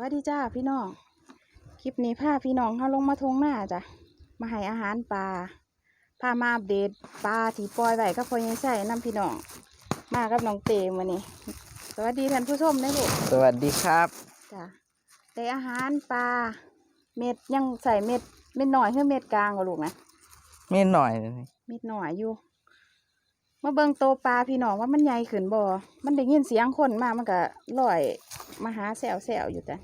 วัสดีจ้าพี่น้อง คลิปนี้พาพี่น้องเขาลงมาทงหน้าจ้ะ มาให้อาหารปลา พามาอัปเดตปลาที่ปล่อยไว้ก็พอยังใส่น้ำพี่น้อง มากับน้องเตมวันนี้สวัสดีท่านผู้ชมนะลูกสวัสดีครับจ้ะแต่อาหารปลาเม็ดยังใส่เม็ดเม็ดหน่อยเพื่อเม็ดกลางกว่าลูกนะมีหน่อยเลยเม็ดหน่อยอยู่ มาเบิ่งโตปลาพี่น้องว่ามันใหญ่ขึ้นบ่ มันได้ยินเสียงคนมามันก็ลอยมาหาแซวแซวๆอยู่แต่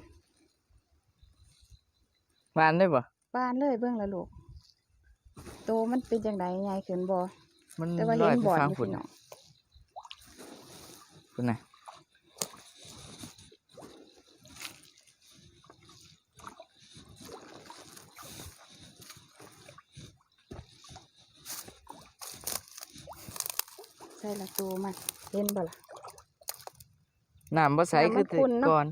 วานได้ปะบ้านเลยเบิ่งละลูก โตมันเป็นจังไดใหญ่ขึ้นบ่ มันแต่ว่าลเห็อนยไปบ่อนฟังอยู่ฝุ่นพี่น้องฝุ่นนะ ส่ละโตมันเห็นบ่ล่ะน้ำบ่ใสน้ำมันคือแต่ขุ่นเนอะก่อน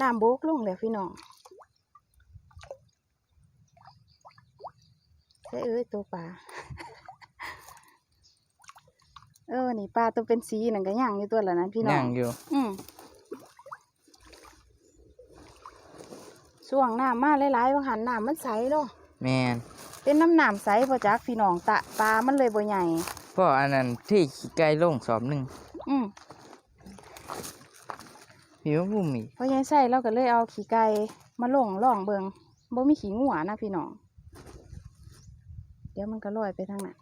น้ำโบกลงแล้วพี่น้องใช่เอ้ยตัวปลาเออ นี่ปลาตัวเป็นสีนั่นก็ย่างอยู่ตัวละนั้นพี่น้อย่างงอยู่ อืมช่วงน้ำมาหลายๆบางหันน้ำมันใสเนาะแมนเป็นน้ำน้ำใสพอจักพี่น้องตะปลามันเลยบ่ใหญ่เพราะอันนั้นที่ขี้ไก่ลงสอบหนึ่งอืมหิวบุ้มอีกพอยังใส่เราก็เลยเอาขี้ไก่มาลงล่องเบิงบ่มีขี้งัวนะพี่น้อง เดี๋ยวมันก็ลอยไปทางนั้น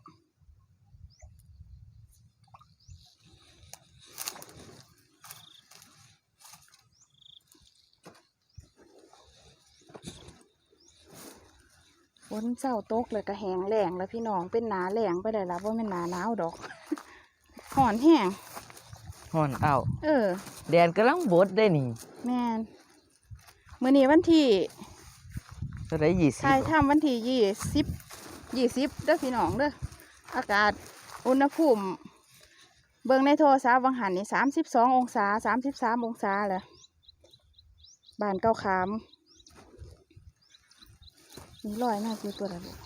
ฝนเศร้าตกเลยก็แหงแหลงแล้วพี่น้องเป็นหนาแหลงไปเลยละว่าเป็นหนาหนาวดอกหอนแห้งห่อนเอาเออ แดนกำลังบดได้นี่ แม่นมื้อนี้วันที่ก็ได้ยี่สิบถ่ายทำวันที่ยี่สิบยี่สิบเด้อพี่น้องเด้ออากาศอุณหภูมิ เบิ่งในโทรศัพท์วังหันนี่สามสิบสององศาสามสิบสามองศาแหละบ้านเก้าขาม นี่ลอยมากคือตัวละลูก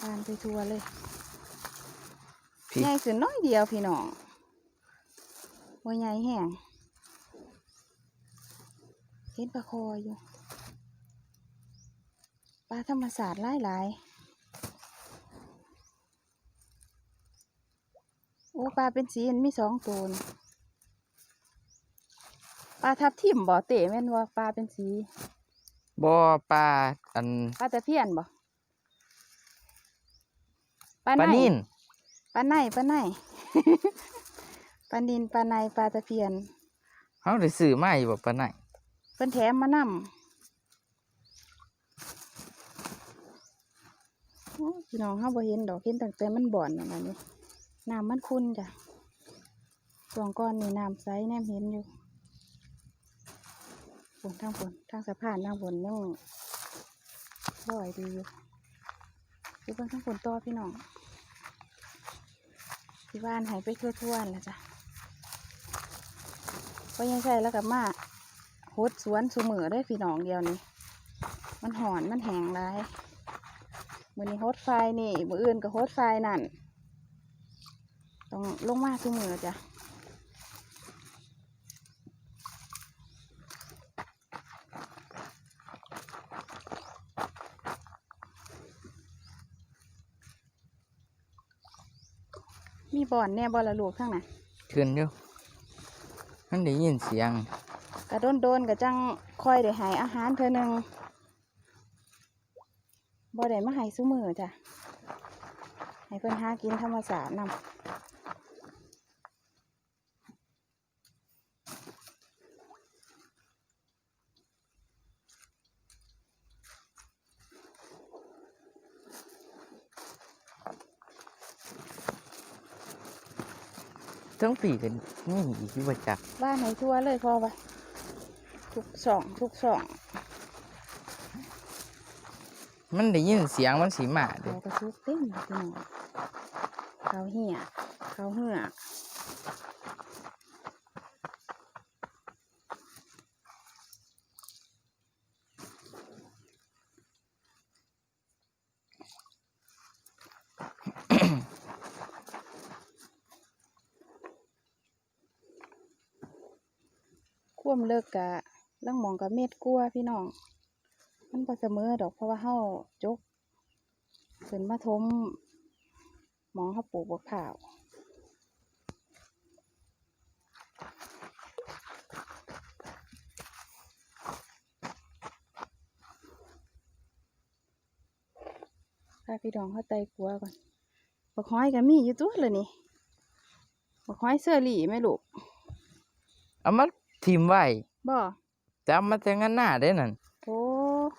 บานไปทัวเลยพี่ใหญ่ขึ้นน้อยเดียวพี่น้องว่าใหญ่แห้งเห็นปลาคออยู่ปลาธรรมศาสตร์หลายหลายๆโอ้ปลาเป็นสีมันมีสองตัวนี่ ปลาทับทิมบ่เตะแม่นว่าปลาเป็นสีบ่อปลาอันปลาตะเพียนบ่ปลาปลาไนนิ่นปลาไนปลาไนปลานินปลาในปลาตะเพียนเขาได้ซื้อมาอยู่บ่ปลาไหนเพิ่นแถมมานำโอ้พี่น้องเฮาบ่เห็นดอกเห็นตั้งแต่มันบ่อนนั่นล่ะนี่น้ำมันขุ่นจ้ะช่วงก่อนนี่น้ำใสแนมเห็นอยู่ฝ นทางฝนทางสะพานทางฝนยังลอยดีอยู่อยู่เบิ่งทางฝนต่อพี่น้องที่บ้านหายไปทั่วๆแล้วจ้ะก็ยังใช่แล้วกับมาโฮดสวนสูมือได้พี่น้องเดียวนี่มันหอนมันแหงไรมือนี้โฮดไฟนี่มืออื่นก็โฮดไฟนั่น ต้องลงมาสูมือจ้ะ บ่อนแน่บ่ละลูกข้างไหนะขึ้นอยู่มันได้ยินเสียงกระโดนโดนๆกระจังคอยได้ใหายอาหารเธอหนึ่งบ่ได้มาใหายซุมือจ้ะให้เพิ่นหากินธรรมศาสตร์นำ ทั้งปีกันนี่อีกที่ว่าจักบ้านไหนทั่วเลยพอไปทุกสองทุกสองมันได้ยินเสียงมันสีมาเด้เขากระทุกเต็มเลยพี่น้องเขาเหี่ยเขาเหื่อ ควมเลิกกะลังมองกับเม็ดกลัวพี่น้อง มันบ่เสมอดอกเพราะว่าเฮาจกขึ้นมาทมหมองเฮาปลูกบักข้าวพาพี่น้องเข้าไตกัวก่อนบักฮ้อยก็มีอยู่ตัวเลยนี่บักฮ้อยเสื้อหลี่ไหมลูกเอามา ทิมไว้บ่แต่เอามาแต่งงานหน้าได้นั่นโอ้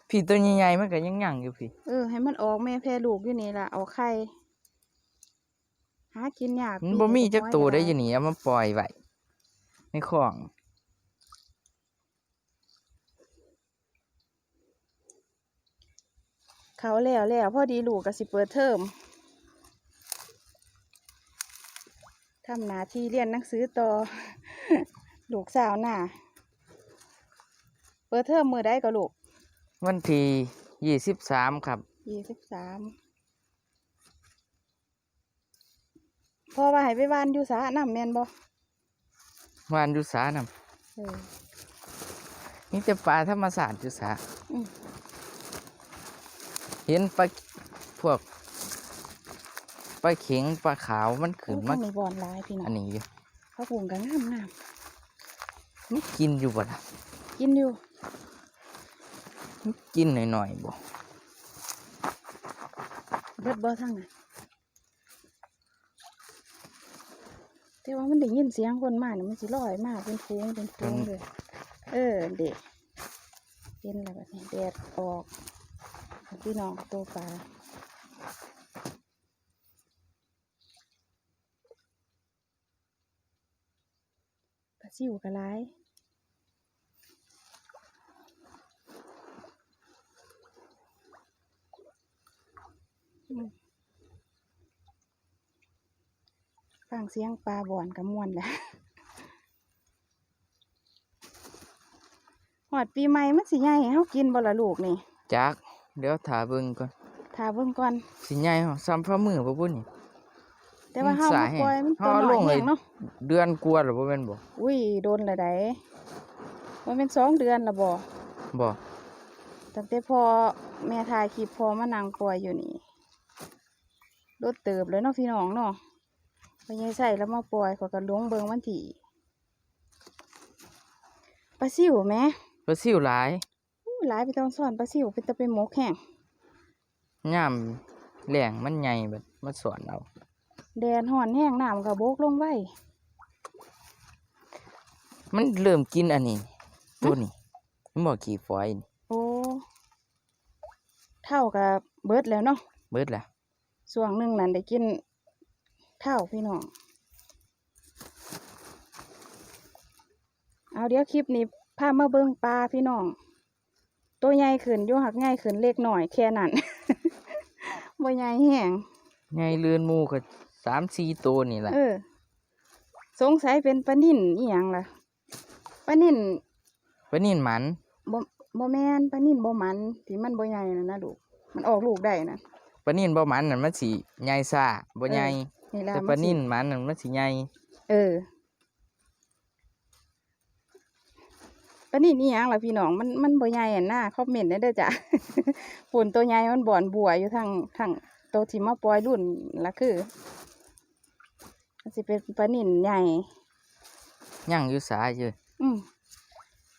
พี่ตัวใหญ่ๆมันก็ยังยังอยู่พี่เออให้มันออกแม่แพรลูกอยู่นี่ล่ะเอาไข่หากินยากมันปีบ่มีกจักฮ้ตัวได้ก็อยู่นี่เอามาปล่อยไว้ในคลองเขาแล้วแล้วพอดีลูกก็สิเปิดเทอมทำหน้าที่เรียนหนังสือต่อ ลูกสาวน่ะ เปิดเทอมมือได้ก็ลูกวันที่ยี่สิบสามครับ ยี่สิบสามพอว่าให้ไปวานอยู่สาน้ำแมนบ่วานอยู่สานเออำนี่แต่ปลาธรรมศาสตร์อยู่สาอืมเห็นปลาพวกปลาเข็งปลาขาวมันขึ้นโอ้มาทางนี้บอนหลายพี่น้ออันงนี้อยู่เขาปลูกกันงามงาม มันกินอยู่บ่ล่ะกินอยู่มันกินหน่อยๆบ่เบิดบ่ทางนั้นแต่ว่ามันได้ยินเสียงคนมาเนี่ยมันสิลอยมาเป็นฟูงเป็นฟูงเลย เออเด็กเป็นอะไรแบบนี้แดดออก พี่น้องตัวปลาปลา ซิวกระไรอืมฟังเสียงปลาบ่อนกับมวนแหละหอดปีใหม่มันสิใหญ่ให้เฮากินบ่ล่ะลูกนี่จักเดี๋ยวถาเบิ่งก่อนถ้าเบิ่งก่อนสิใหญ่เหรอซ้ำฝ่ามือบ่บุ่นนี่ แต่ว่ามันเฮาสามาแห้งปล่อยมันเฮาตัวเอาน้อยลงเลยแห้งเนาะ เดือนกว่าหรือบ่แม่นบ่อุ้ยโดนละไดมันเป็นสองเดือนละบ่บ่ตั้งแต่พอแม่ถ่ายคลิปพอมานั่งปล่อยอยู่นี่รถเติบเลยเนาะพี่น้องเนาะพอยายใส่แล้วมาปล่อยขอยก็หลงเบิ่งวันที่ปลาซิวแหมปลาซิวหลายอู้หลายไปตอนซ่อนปลาซิวเป็นตะเป็นหมกแห้ง ยามแหลงมันใหญ่แบบมาสวนเอา แดดห่อนแห้งน้ำก็บกลงไว้ มันเริ่มกินอันนี้ ตัวนี้มันบ่กี่ฝอยนี่โอ้ เท่ากับเบิดแล้วเนาะเบิดล่ะส่วงหนึ่งนั่นได้กินเท่าพี่น้อง เอาเดี๋ยวคลิปนี้พามาเบิ่งปลาพี่น้อง ตัวใหญ่ขึ้นอยู่หักใหญ่ขึ้นเล็กหน่อยแค่นั้น บ่ใหญ่แห้งใหญ่เลือนหมูก็ 3-4ตัวนี่แหละเออ สงสัยเป็นปลานิ่นอีหยังล่ะปลานิ่นปลานิ่นหมันบ่บ่แม่นปลานิ่นบ่มันที่มันบ่ใหญ่น่ะนะลูกมันออกลูกได้นะปลานิ่นบ่หมันนั่นมันสิใหญ่ซ่าบ่ใหญ่นี่ล่ะแต่มัปลาสินิ่นหมันนั่นมันสิใหญ่เออปานนี้นี่ยังล่ะพี่น้องมันมันบ่ใหญ่อะนะคอมเมนต์ได้เด้อจ้ะฝุ่นตัวใหญ่มันบ่อนบัวอยู่ทางทางตัวที่มาปล่อยรุ่นละคือมัน สิเป็นปลานิ่นใหญ่ยังอยู่สาอยู่อืม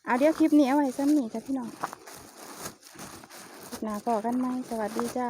เอาเดี๋ยวคลิปนี้เอาไว้ซ้ำนี่จ้ะพี่น้องคลิปหน้าพอกันไหมสวัสดีจ้า